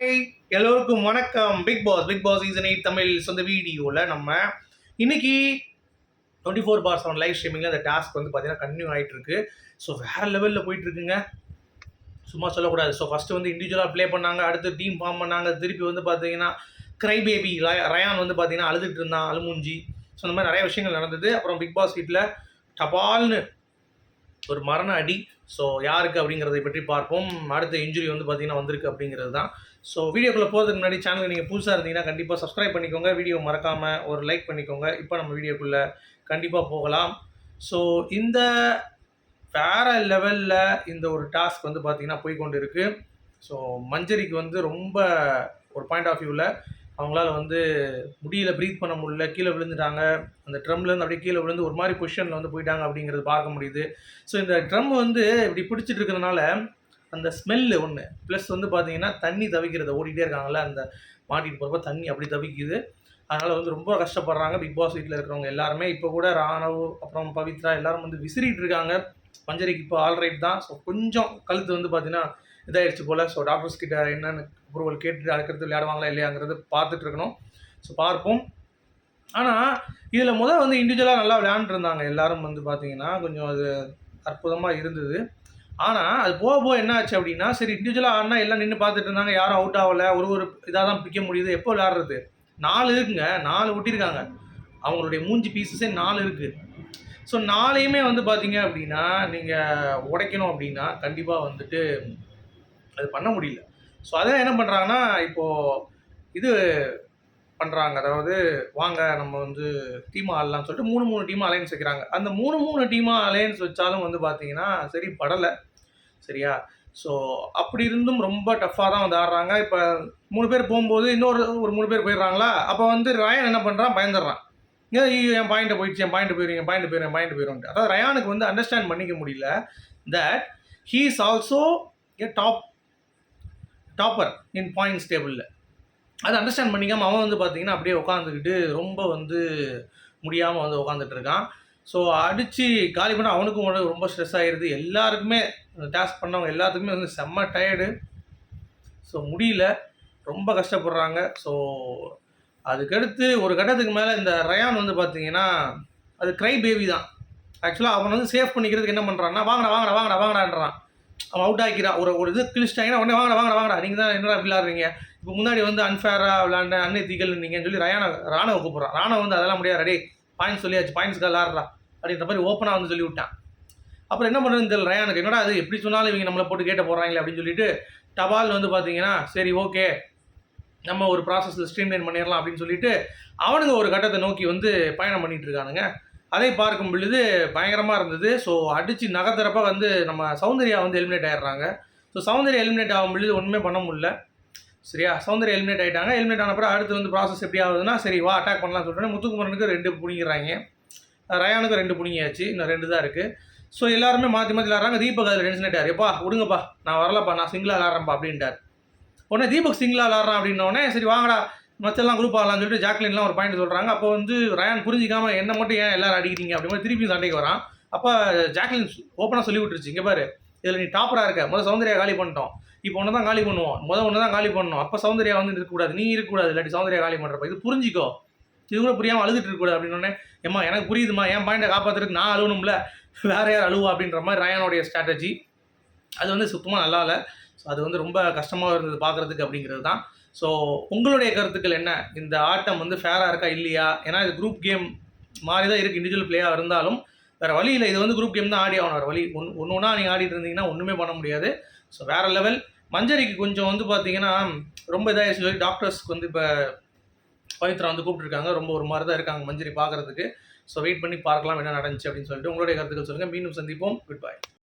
எல்லோருக்கும் வணக்கம். Bigg Boss Bigg Boss season eight Tamil சொந்த வீடியோவில் நம்ம இன்னைக்கு twenty four by seven live ஸ்ட்ரீமிங்கில் அந்த டாஸ்க் வந்து பார்த்தீங்கன்னா கன்டினியூ ஆகிட்டு இருக்கு ஸோ வேறு லெவலில் போயிட்டு இருக்குங்க சும்மா சொல்லக்கூடாது. ஸோ ஃபஸ்ட்டு வந்து இண்டிவிஜுவலாக ப்ளே பண்ணாங்க. அடுத்து டீம் ஃபார்ம் பண்ணாங்க. திருப்பி வந்து பார்த்தீங்கன்னா கிரை பேபி ரயான் வந்து பார்த்தீங்கன்னா அழுதுட்டு இருந்தான் அழுமூஞ்சி. ஸோ அந்த மாதிரி நிறைய விஷயங்கள் நடந்தது. அப்புறம் பிக் பாஸ் வீட்டில் டபால்னு ஒரு மரண அடி. ஸோ யாருக்கு அப்படிங்கிறதை பற்றி பார்ப்போம். அடுத்த இன்ஜுரி வந்து பார்த்தீங்கன்னா வந்திருக்கு அப்படிங்கிறது தான் ஸோ வீடியோக்குள்ளே போகிறதுக்கு முன்னாடி சேனல் நீங்கள் புதுசாக இருந்தீங்கன்னா கண்டிப்பாக சப்ஸ்கிரைப் பண்ணிக்கோங்க. வீடியோ மறக்காமல் ஒரு லைக் பண்ணிக்கோங்க. இப்போ நம்ம வீடியோக்குள்ளே கண்டிப்பாக போகலாம். ஸோ இந்த வேற லெவலில் இந்த ஒரு டாஸ்க் வந்து பார்த்தீங்கன்னா போய் கொண்டு ஸோ மஞ்சரிக்கு வந்து ரொம்ப ஒரு பாயிண்ட் ஆஃப் வியூவில் அவங்களால வந்து முடியல ப்ரீத் பண்ண முடியல கீழே விழுந்துட்டாங்க. அந்த ட்ரம்லேருந்து அப்படியே கீழே விழுந்து ஒரு மாதிரி பொசிஷனில் வந்து போயிட்டாங்க அப்படிங்கிறது பார்க்க முடியுது. ஸோ இந்த ட்ரம் வந்து இப்படி பிடிச்சிட்டு இருக்கிறதுனால அந்த ஸ்மெல்லு ஒன்று ப்ளஸ் வந்து பார்த்தீங்கன்னா தண்ணி தவிக்கிறத ஓடிட்டே இருக்காங்கல்ல அந்த மாட்டிட்டு போகிறப்ப தண்ணி அப்படி தவிக்குது. அதனால் வந்து ரொம்ப கஷ்டப்படுறாங்க பிக் பாஸ் வீட்டில் இருக்கிறவங்க எல்லாருமே. இப்போ கூட ராணவ் அப்புறம் பவித்ரா எல்லாரும் வந்து விசிறிட்டு இருக்காங்க. மஞ்சரிக்கு இப்போ ஆல்ரைட் தான். ஸோ கொஞ்சம் கழுத்து வந்து பார்த்தீங்கன்னா இதாகிடுச்சு போல். ஸோ டாக்டர்ஸ் கிட்ட என்னென்னு அப்ரூவல் கேட்டுட்டு அடுக்கிறது விளையாடுவாங்களா இல்லையாங்கிறது பார்த்துட்டு இருக்கணும். ஸோ பார்ப்போம். ஆனால் இதில் முதல் வந்து இண்டிவிஜுவலாக நல்லா விளையாண்டுருந்தாங்க எல்லாரும் வந்து பார்த்தீங்கன்னா கொஞ்சம் அது அற்புதமாக இருந்தது. ஆனால் அது போக போக என்ன ஆச்சு அப்படின்னா சரி இண்டிவிஜுவலாக ஆடினா எல்லாம் நின்று பார்த்துட்டு இருந்தாங்க யாரும் அவுட் ஆகலை ஒரு ஒரு இதாக தான் பிக்க முடியுது எப்போ விளையாடுறது? நாலு இருக்குங்க நாலு ஒட்டியிருக்காங்க. அவங்களுடைய மூஞ்சி பீசஸே நாலு இருக்குது ஸோ நாளையுமே வந்து பார்த்தீங்க அப்படின்னா நீங்கள் உடைக்கணும் அப்படின்னா கண்டிப்பாக வந்துட்டு அது பண்ண முடியல. ஸோ அதான் என்ன பண்ணுறாங்கன்னா இப்போது இது பண்ணுறாங்க அதாவது வாங்க நம்ம வந்து டீமாக ஆடலாம்னு சொல்லிட்டு மூணு மூணு டீமாக அலையன்ஸ் வைக்கிறாங்க. அந்த மூணு மூணு டீமாக அலையன்ஸ் வச்சாலும் வந்து பார்த்தீங்கன்னா சரி படலை. சரியா? ஸோ அப்படி இருந்தும் ரொம்ப டஃப்பாக தான் வந்து ஆடுறாங்க. இப்போ மூணு பேர் போகும்போது இன்னொரு ஒரு மூணு பேர் போயிடுறாங்களா? அப்போ வந்து ரயான் என்ன பண்ணுறான் பயந்துடுறான். ஏன் ஐயோ, என் பாயிண்ட்டை போயிடுச்சு என் பாயிண்ட் போயிடும் என் பாயிண்ட் போயிடும் என் பாயிண்ட் போயிடும் அதாவது ரயானுக்கு வந்து அண்டர்ஸ்டாண்ட் பண்ணிக்க முடியல that he is also a top topper in points டேபிளில் அதை அண்டர்ஸ்டாண்ட் பண்ணிக்காம அவன் வந்து பார்த்தீங்கன்னா அப்படியே உட்காந்துக்கிட்டு ரொம்ப வந்து முடியாமல் வந்து உட்காந்துட்டு இருக்கான் ஸோ அடித்து காலி பண்ண அவனுக்கும் உடனே ரொம்ப ஸ்ட்ரெஸ் ஆகிடுது எல்லாருக்குமே டாஸ்க் பண்ணவங்க எல்லாத்துக்குமே வந்து செம்ம டயர்டு ஸோ முடியல. ரொம்ப கஷ்டப்படுறாங்க. ஸோ அதுக்கடுத்து ஒரு கட்டத்துக்கு மேலே இந்த ரயான் வந்து பார்த்தீங்கன்னா அது க்ரை பேபி தான் ஆக்சுவலாக அவன் வந்து சேஃப் பண்ணிக்கிறதுக்கு என்ன பண்ணுறான்னா வாங்கடா வாங்கடா வாங்கடா வாங்கடான்றான். அவுட் ஆக்கிறா ஒரு ஒரு இது கிழிச்சிட்டாங்கன்னா உடனே வாங்கடா வாங்கடா வாங்கடா. நீங்கள் தான் என்னடா விளையாடுறீங்க இப்போ முன்னாடி வந்து அன்ஃபேராக விளாண்ட அன்னைத்திகள் நீங்கன்னு சொல்லி ரயான ராணவ கூப்பிட்றான். ராணவ வந்து அதெல்லாம் முடியாது. ரெடி பாயிண்ட்ஸ் சொல்லியாச்சு பாயிண்ட்ஸ்க்கு விளாட்றா. அப்படின்ற மாதிரி ஓப்பனாக வந்து சொல்லி விட்டான். அப்புறம் என்ன பண்ணுறது தெரியல ரயானுக்கு என்னடா அது எப்படி சொன்னாலும் இவங்க நம்மளை போட்டு கேட்ட போகிறாங்களே அப்படின்னு சொல்லிட்டு டபால் வந்து பார்த்தீங்கன்னா சரி ஓகே நம்ம ஒரு ப்ராசஸில் ஸ்ட்ரீம்லைன் பண்ணிடலாம் அப்படின்னு சொல்லிட்டு அவனுங்க ஒரு கட்டத்தை நோக்கி வந்து பயணம் பண்ணிகிட்டு இருக்கானுங்க. அதை பார்க்கும் பொழுது பயங்கரமாக இருந்தது. ஸோ அடித்து நகர்த்துறப்ப வந்து நம்ம சௌந்தர்யா வந்து எலிமினேட் ஆயிடுறாங்க. ஸோ சௌந்தர்யா எலிமினேட் ஆகும் பொழுது ஒன்றுமே பண்ண முடியல. சரியா? சௌந்தர்யா எலிமினேட் ஆகிட்டாங்க எலிமினேட் ஆன அடுத்து வந்து ப்ராசஸ் எப்படி ஆகுதுன்னா சரி வா அட்டாக் பண்ணலாம் சொல்லிட்டு முத்துக்குமரனுக்கு ரெண்டு பிடிங்கிறாங்க ரயானுக்கு ரெண்டு பிடிங்கியாச்சு. இன்னும் ரெண்டு தான் இருக்குது ஸோ எல்லாருமே மாற்றி மாற்றி விளாட்றாங்க தீபக் அதில் டென்ஷன் ஆகிட்டார் எப்பா விடுங்கப்பா நான் வரலப்பா நான் சிங்கிளாக விளாட்றேன்ப்பா அப்படின்ட்டார். உடனே தீபக் சிங்கிளாக விளாட்றான் அப்படின்னோடனே சரி வாங்கடா. மச்செல்லாம் குரூப் ஆகலாம்னு சொல்லிட்டு ஜாக்லின்லாம் ஒரு பாயிண்ட் சொல்கிறாங்க அப்போ வந்து ரயான் புரிஞ்சிக்காம என்ன மட்டும் ஏன் எல்லாரும் அடிக்கிறீங்க அப்படி மாதிரி திருப்பி சண்டைக்கு வரான். அப்போ ஜாக்லின் ஓப்பனாக சொல்லி விட்டுருச்சு. இங்கே பாரு இதில் நீ டாப்பராக இருக்க. முதல் சௌந்தர்யா காலி பண்ணிட்டோம். இப்போ ஒன்று தான் காலி பண்ணுவோம். முதல் ஒன்று தான் காலி பண்ணணும். அப்போ சௌந்தர்யா வந்து இருக்கக்கூடாது நீ இருக்கக்கூடாது இல்லாட்டி சௌந்தர்யா காலி பண்ணுறப்ப இது புரிஞ்சிக்கோ. இது கூட புரியாமல் அழுதுட்டு இருக்கக்கூடாது அப்படின்னு ஏம்மா எனக்கு புரியுதுமா என் பாயிண்டை காப்பாற்றுறதுக்கு நான் அழுவணும்ல? வேற யார் அழுவா? அப்படின்ற மாதிரி ரயானுடைய ஸ்ட்ராட்டஜி அது வந்து சுத்தமாக நல்லா இல்லை. ஸோ அது வந்து ரொம்ப கஷ்டமாக இருந்தது பார்க்குறதுக்கு அப்படிங்கிறது தான் ஸோ உங்களுடைய கருத்துக்கள் என்ன? இந்த ஆட்டம் வந்து ஃபேராக இருக்கா இல்லையா? ஏன்னா இது குரூப் கேம் மாதிரி தான் இருக்குது இண்டிவிஜுவல் பிளேயாக இருந்தாலும் வேறு வழி இல்லை. இது வந்து குரூப் கேம் தான் ஆடி ஆகணும். வேறு வழி ஒன்று ஒன்று ஒன்றா நீங்கள் ஆடிட்டு இருந்தீங்கன்னா ஒன்றுமே பண்ண முடியாது. ஸோ வேறு லெவல் மஞ்சரிக்கு கொஞ்சம் வந்து பார்த்தீங்கன்னா ரொம்ப இதாகிடுச்சு சொல்லி டாக்டர்ஸ்க்கு வந்து இப்போ பவித்ரா வந்து கூப்பிட்டுருக்காங்க. ரொம்ப ஒரு மாதிரி தான் இருக்காங்க மஞ்சரி பார்க்குறதுக்கு ஸோ வெயிட் பண்ணி பார்க்கலாம் என்ன நடந்துச்சு அப்படின்னு சொல்லிட்டு உங்களுடைய கருத்துக்கள் சொல்லுங்கள் மீண்டும் சந்திப்போம். Good bye